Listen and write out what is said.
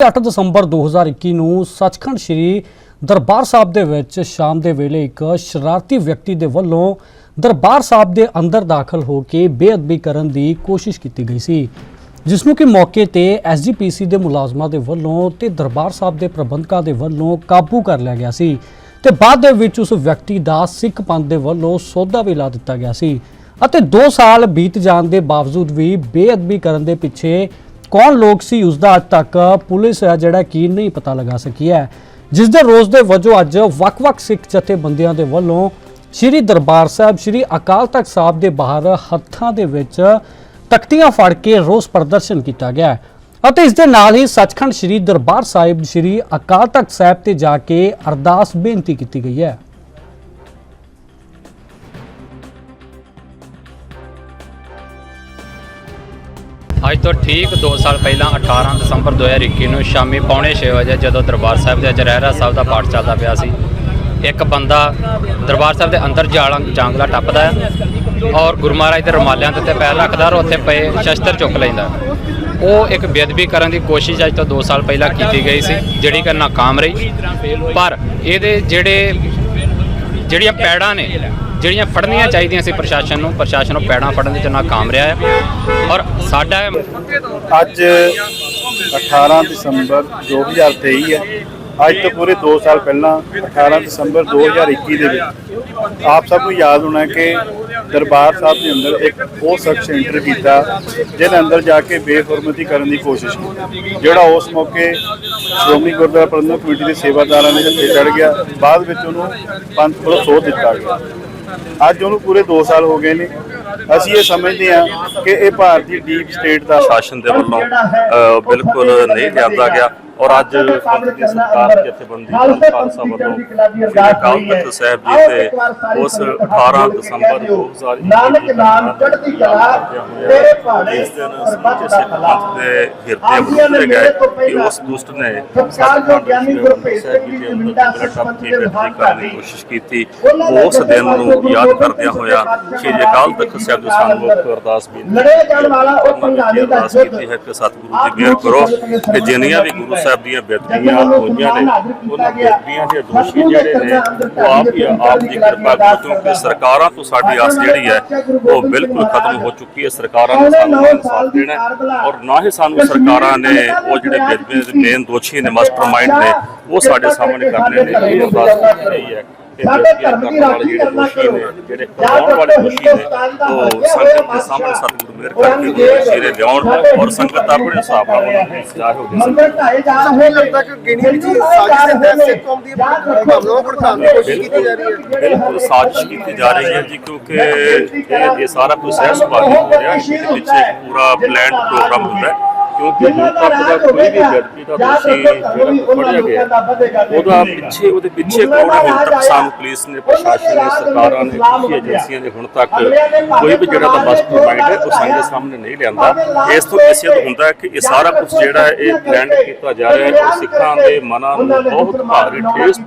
8 ਦਸੰਬਰ 2021 ਨੂੰ ਸੱਚਖੰਡ ਸ੍ਰੀ ਦਰਬਾਰ ਸਾਹਿਬ ਦੇ ਵਿੱਚ ਸ਼ਾਮ ਦੇ ਵੇਲੇ ਇੱਕ ਸ਼ਰਾਰਤੀ ਵਿਅਕਤੀ ਦੇ ਵੱਲੋਂ ਦਰਬਾਰ ਸਾਹਿਬ ਦੇ ਅੰਦਰ ਦਾਖਲ ਹੋ ਕੇ ਬੇਅਦਬੀ ਕਰਨ ਦੀ ਕੋਸ਼ਿਸ਼ ਕੀਤੀ ਗਈ ਸੀ, ਜਿਸ ਨੂੰ ਕਿ ਮੌਕੇ ਤੇ ਐਸਜੀਪੀਸੀ ਦੇ ਮੁਲਾਜ਼ਮਾਂ ਦੇ ਵੱਲੋਂ ਤੇ ਦਰਬਾਰ ਸਾਹਿਬ ਦੇ ਪ੍ਰਬੰਧਕਾਂ ਦੇ ਵੱਲੋਂ ਕਾਬੂ ਕਰ ਲਿਆ ਗਿਆ ਸੀ ਤੇ ਬਾਅਦ ਦੇ ਵਿੱਚ ਉਸ ਵਿਅਕਤੀ ਦਾ ਸਿੱਖ ਪੰਥ ਦੇ ਵੱਲੋਂ ਸੌਦਾ ਵੀ ਲਾ ਦਿੱਤਾ ਗਿਆ ਸੀ ਅਤੇ 2 ਸਾਲ ਬੀਤ ਜਾਣ ਦੇ ਬਾਵਜੂਦ ਵੀ ਬੇਅਦਬੀ ਕਰਨ ਦੇ ਪਿੱਛੇ ਕੌਣ ਲੋਕ ਸੀ ਉਸ ਦਾ ਅੱਜ ਤੱਕ ਪੁਲਿਸ ਹੈ ਜਿਹੜਾ ਕੀ ਨਹੀਂ ਪਤਾ ਲਗਾ ਸਕੀ ਹੈ। ਜਿਸ ਦੇ ਰੋਜ਼ ਦੇ ਵਜੋਂ ਅੱਜ ਵੱਖ-ਵੱਖ ਸਿੱਖ ਜਥੇਬੰਦੀਆਂ ਦੇ ਵੱਲੋਂ ਸ੍ਰੀ ਦਰਬਾਰ ਸਾਹਿਬ, ਸ੍ਰੀ ਅਕਾਲ ਤਖਤ ਸਾਹਿਬ ਦੇ ਬਾਹਰ ਹੱਥਾਂ ਦੇ ਵਿੱਚ ਤਖਤੀਆਂ ਫੜ ਕੇ ਰੋਸ ਪ੍ਰਦਰਸ਼ਨ ਕੀਤਾ ਗਿਆ ਅਤੇ ਇਸ ਦੇ ਨਾਲ ਹੀ ਸੱਚਖੰਡ ਸ੍ਰੀ ਦਰਬਾਰ ਸਾਹਿਬ, ਸ੍ਰੀ ਅਕਾਲ ਤਖਤ ਸਾਹਿਬ ਤੇ ਜਾ ਕੇ ਅਰਦਾਸ ਬੇਨਤੀ ਕੀਤੀ ਗਈ ਹੈ। ਅੱਜ ਤੋਂ ਠੀਕ 2 ਸਾਲ ਪਹਿਲਾਂ 18 ਦਸੰਬਰ 2021 ਨੂੰ ਸ਼ਾਮੀ ਪੌਣੇ 6 ਵਜੇ ਜਦੋਂ ਦਰਬਾਰ ਸਾਹਿਬ ਦੇ ਜਰਹਿਰਾ ਸਾਹਿਬ ਦਾ ਪਾਠ ਚੱਲਦਾ ਪਿਆ ਸੀ, ਇੱਕ ਬੰਦਾ ਦਰਬਾਰ ਸਾਹਿਬ ਦੇ ਅੰਦਰ ਜਾਲਾਂ ਜਾਂਗਲਾ ਟੱਪਦਾ ਹੈ ਔਰ ਗੁਰੂ ਮਹਾਰਾਜ ਦੇ ਰੁਮਾਲਿਆਂ ਦੇ ਉੱਤੇ ਪੈਰ ਰੱਖਦਾ ਔਰ ਉੱਥੇ ਪਏ ਸ਼ਸਤਰ ਚੁੱਕ ਲੈਂਦਾ ਉਹ ਇੱਕ ਬੇਅਦਬੀ ਕਰਨ ਦੀ ਕੋਸ਼ਿਸ਼ ਅੱਜ ਤੋਂ 2 ਸਾਲ ਪਹਿਲਾਂ ਕੀਤੀ ਗਈ ਸੀ, ਜਿਹੜੀ ਕਿ ਨਾਕਾਮ ਰਹੀ। ਪਰ ਇਹਦੇ ਜਿਹੜੇ ਜਿਹੜੀਆਂ ਪੈੜਾਂ ਨੇ, ਜਿਹੜੀਆਂ ਫੜਨੀਆਂ ਚਾਹੀਦੀਆਂ ਸੀ ਪ੍ਰਸ਼ਾਸਨ ਨੂੰ, ਪ੍ਰਸ਼ਾਸਨ ਉਹ ਪੈੜਾਂ ਫੜਨ ਦੇ ਚ ਨਾਕਾਮ ਰਿਹਾ ਹੈ। ਔਰ ਸਾਡਾ ਅੱਜ 18 ਦਸੰਬਰ 2023 ਹੈ। ਅੱਜ ਤੋਂ ਪੂਰੇ 2 ਸਾਲ ਪਹਿਲਾਂ 18 ਦਸੰਬਰ 2021 ਦੇ ਵਿੱਚ, ਆਪ ਸਭ ਨੂੰ ਯਾਦ ਹੋਣਾ ਕਿ ਦਰਬਾਰ ਸਾਹਿਬ ਦੇ ਅੰਦਰ ਇੱਕ ਉਹ ਸ਼ਖਸ ਐਂਟਰ ਕੀਤਾ ਜਿਹਨੇ ਅੰਦਰ ਜਾ ਕੇ ਬੇਹਰਮਤੀ ਕਰਨ ਦੀ ਕੋਸ਼ਿਸ਼ ਕੀਤੀ, ਜਿਹੜਾ ਉਸ ਮੌਕੇ ਸ਼੍ਰੋਮਣੀ ਗੁਰਦੁਆਰਾ ਪ੍ਰਬੰਧਕ ਕਮੇਟੀ ਦੇ ਸੇਵਾਦਾਰਾਂ ਨੇ ਜੱਥੇ ਚੜ ਗਿਆ, ਬਾਅਦ ਵਿੱਚ ਉਹਨੂੰ ਪੰਥ ਕੋਲੋਂ ਸੋਧ ਦਿੱਤਾ ਗਿਆ। ਅੱਜ ਉਹਨੂੰ ਪੂਰੇ 2 ਸਾਲ ਹੋ ਗਏ ਨੇ। ਅਸੀਂ ਇਹ ਸਮਝਦੇ ਹਾਂ ਕਿ ਇਹ ਭਾਰਤੀ ਡੀਪ ਸਟੇਟ ਦਾ ਸ਼ਾਸਨ ਦੇ ਵੱਲੋਂ ਬਿਲਕੁਲ ਨਹੀਂ ਲਿਆਂਦਾ ਗਿਆ। ਔਰ ਅੱਜ ਪੰਥ ਦੀ ਸਰਕਾਰ ਜਥੇਬੰਦੀ ਖਾਲਸਾ ਵੱਲੋਂ ਅਕਾਲ ਤਖਤ ਸਾਹਿਬ ਜੀ ਤੇ ਉਸ 18 ਦਸੰਬਰ 2021 ਨਾਨਕ ਨਾਮ ਚੜ੍ਹਦੀ ਕਲਾ ਤੇਰੇ ਪਹਾੜੇ ਸਮੁੱਚੇ ਸਿੱਖ ਪੰਥ ਦੇ ਹਿਰਦੇ ਬੁੱਝੇ ਗਏ ਕਿ ਉਸ ਦੁਸ਼ਟ ਨੇ ਸਤਿਕਾਰਯੋਗ ਗਿਆਨੀ ਗੁਰਭੇਜ ਸਿੰਘ ਜੀ ਦੀ ਸਿਸਮਤ ਕੇ ਦੇ ਵਿਭਾਗ ਕਰਨ ਦੀ ਕੋਸ਼ਿਸ਼ ਕੀਤੀ ਉਸ ਦਿਨ ਨੂੰ ਯਾਦ ਕਰਦਿਆਂ ਹੋਇਆ ਸ੍ਰੀ ਅਕਾਲ ਤਖਤ ਸਾਹਿਬ ਦੇ ਸਾਹਮਣੇ ਅਰਦਾਸ ਬੇਨਤੀ ਲੜੇ ਜਾਣ ਵਾਲਾ ਉਹ ਪੰਗਾਲੀ ਦਾ ਯੁੱਧ ਕੀਤੀ ਹੈ ਕਿ ਸਤਿਗੁਰੂ ਜੀ ਮਿਹਰ ਕਰੋ। ਕਿ ਜਿੰਨੀਆਂ ਵੀ ਗੁਰੂ ਸਾਹਿਬ ਦੀਆਂ ਬੇਦਬੀਆਂ ਹੋਈਆਂ ਨੇ ਉਹਨਾਂ ਬੇਦਬੀਆਂ ਦੇ ਦੋਸ਼ੀ ਜਿਹੜੇ ਨੇ ਉਹ ਆਪ ਹੀ ਆਪ ਦੀ ਕਿਰਪਾ ਕਰੋ ਕਿਉਂਕਿ ਸਰਕਾਰਾਂ ਤੋਂ ਸਾਡੀ ਆਸ ਜਿਹੜੀ ਹੈ ਉਹ ਬਿਲਕੁਲ ਖਤਮ ਹੋ ਚੁੱਕੀ ਹੈ ਸਰਕਾਰਾਂ ਨੇ ਸਾਨੂੰ ਇਨਸਾਫ ਦੇਣਾ ਔਰ ਨਾ ਹੀ ਸਾਨੂੰ ਸਰਕਾਰਾਂ ਨੇ ਉਹ ਜਿਹੜੇ ਬੇਦਬੀਆਂ ਦੇ ਮੇਨ ਦੋਸ਼ੀ ਨੇ ਮਾਸਟਰਮਾਈਂਡ ਨੇ ਉਹ ਸਾਡੇ ਸਾਹਮਣੇ ਕਰਨੇ ਨੇ ਇਹ ਅਰਦਾਸ ਕੀਤੀ ਹੈ। ਸਾਡੇ ਧਰਮ ਦੀ ਰਾਖੀ ਕਰਨਾ ਨੇ ਜਿਹੜੇ ਜਾਂ ਕਰਵਾਉਣ ਵਾਲੇ ਨੇ ਦਾ ਉਹ ਸੰਗਤ ਹੋਇਆ ਦੇ ਸਾਹਮਣੇ ਸਤਿਗੁਰੂ ਮਿਹਰ ਕਰਕੇ ਉਹਦੇ ਸਿਰੇ ਲਿਆਉਣ ਔਰ ਸੰਗਤ ਆਪਣੇ ਹਿਸਾਬ ਨਾਲ ਨੂੰ ਸਜ਼ਾ ਹੋ ਗਈ ਮੰਦਰ ਢਾਏ ਜਾ ਰਹੇ ਨੇ। ਤੱਕ ਗਿਣੀ ਵਿੱਚ ਸਾਜ਼ਿਸ਼ ਦੇ ਤਹਿਤ ਸਿੱਖ ਕੌਮ ਦੀ ਭਾਵਨਾਵਾਂ ਭੜਕਾਉਣ ਦੀ ਕੋਸ਼ਿਸ਼ ਕੀਤੀ ਜਾ ਰਹੀ ਹੈ। ਬਿਲਕੁਲ ਸਾਜ਼ਿਸ਼ ਕੀਤੀ ਜਾ ਰਹੀ ਹੈ ਜੀ ਕਿਉਂਕਿ ਇਹ ਸਾਰਾ ਪ੍ਰੋਸੈਸ ਬਾਕੀ ਹੋ ਰਿਹਾ ਪਿੱਛੇ ਇੱਕ ਪੂਰਾ ਪਲਾਨਡ ਪ੍ਰੋਗਰਾਮ ਹੁੰਦਾ ਹੈ। ਕਿਉਂਕਿ ਹੁਣ ਤੱਕ ਦਾ ਕੋਈ ਵੀ ਵਿਅਕਤੀ ਦਾ ਦੋਸ਼ੀ ਜਿਹੜਾ ਫੜਿਆ ਗਿਆ ਉਹਦਾ ਪਿੱਛੇ ਉਹਦੇ ਪਿੱਛੇ ਕੋਣ ਹੁਣ ਤੱਕ ਸਾਨੂੰ ਪੁਲਿਸ ਨੇ ਪ੍ਰਸ਼ਾਸਨ ਨੇ ਸਰਕਾਰਾਂ ਨੇ ਕੁਝ ਏਜੰਸੀਆਂ ਨੇ ਹੁਣ ਤੱਕ ਕੋਈ ਵੀ ਜਿਹੜਾ ਦਾ ਬਸ ਮਾਈਂਡ ਹੈ ਉਹ ਸੰਗ ਦੇ ਸਾਹਮਣੇ ਨਹੀਂ ਲਿਆਂਦਾ। ਇਸ ਤੋਂ ਹੁੰਦਾ ਕਿ ਇਹ ਸਾਰਾ ਕੁਝ ਜਿਹੜਾ ਇਹ ਪਲਾਨ ਕੀਤਾ ਜਾ ਰਿਹਾ ਹੈ ਸਿੱਖਾਂ ਦੇ ਮਨਾਂ ਨੂੰ ਬਹੁਤ ਭਾਰੀ ਠੇਸ